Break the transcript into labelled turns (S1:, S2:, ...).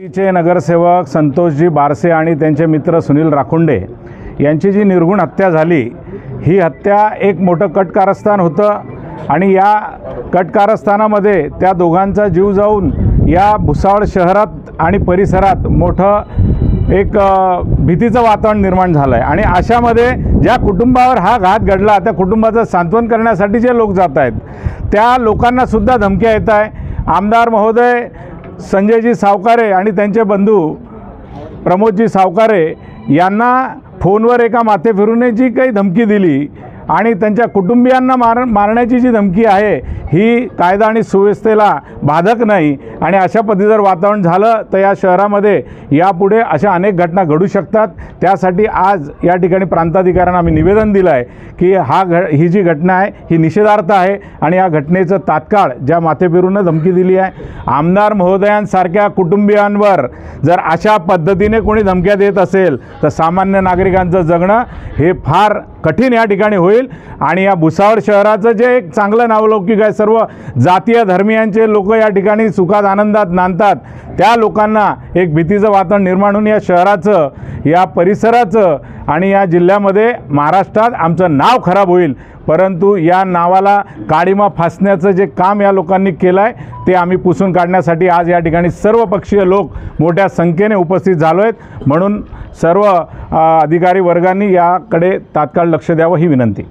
S1: चे नगरसेवक संतोषजी बारसे आणि त्यांचे मित्र सुनील राखुंडे यांची जी निर्गुण हत्या झाली ही हत्या एक मोठं कटकारस्थान होतं आणि या कटकारस्थानामध्ये त्या दोघांचा जीव जाऊन या भुसावळ शहरात आणि परिसरात मोठं एक भीतीचं वातावरण निर्माण झालं आहे आणि अशामध्ये ज्या कुटुंबावर हा घात घडला त्या कुटुंबाचं सांत्वन करण्यासाठी जे लोक जात आहेत त्या लोकांनासुद्धा धमक्या येत आहे आमदार महोदय संजयजी सावकारे आणि त्यांचे बंधू प्रमोदजी सावकारे यांना फोनवर एका माथे फिरूने जी काही धमकी दिली आणि त्यांच्या कुटुंबियांना मार मारण्याची जी धमकी आहे ही कायदा आणि सुव्यवस्थेला बाधक नाही. आणि अशा पद्धती जर वातावरण झालं तर या शहरामध्ये यापुढे अशा अनेक घटना घडू शकतात. त्यासाठी आज या ठिकाणी प्रांताधिकाऱ्यांना आम्ही निवेदन दिलं आहे की हा घ ही जी घटना आहे ही निषेधार्थ आहे. आणि या घटनेचं तात्काळ ज्या माथेपिरूनं धमकी दिली आहे आमदार महोदयांसारख्या कुटुंबियांवर जर अशा पद्धतीने कोणी धमक्या देत असेल तर सामान्य नागरिकांचं जगणं हे फार कठीण या ठिकाणी होईल. आणि या भुसावळ शहराचं जे एक चांगलं नावलौकिक आहे सर्व जातीय धर्मियांचे लोक या ठिकाणी सुखात आनंदात नांदतात. त्या लोकांना एक भीतीचं वातावरण निर्माण होऊन या शहराचं या परिसराचं आणि या जिल्ह्यामध्ये महाराष्ट्रात आमचं नाव खराब होईल. परंतु या नावाला काळीमा फासण्याचं जे काम या लोकांनी केलं आहे ते आम्ही पुसून काढण्यासाठी आज या ठिकाणी सर्व पक्षीय लोक मोठ्या संख्येने उपस्थित झालो आहेत म्हणून सर्व अधिकारी वर्गांनी याकडे तात्काळ लक्ष द्यावं ही विनंती.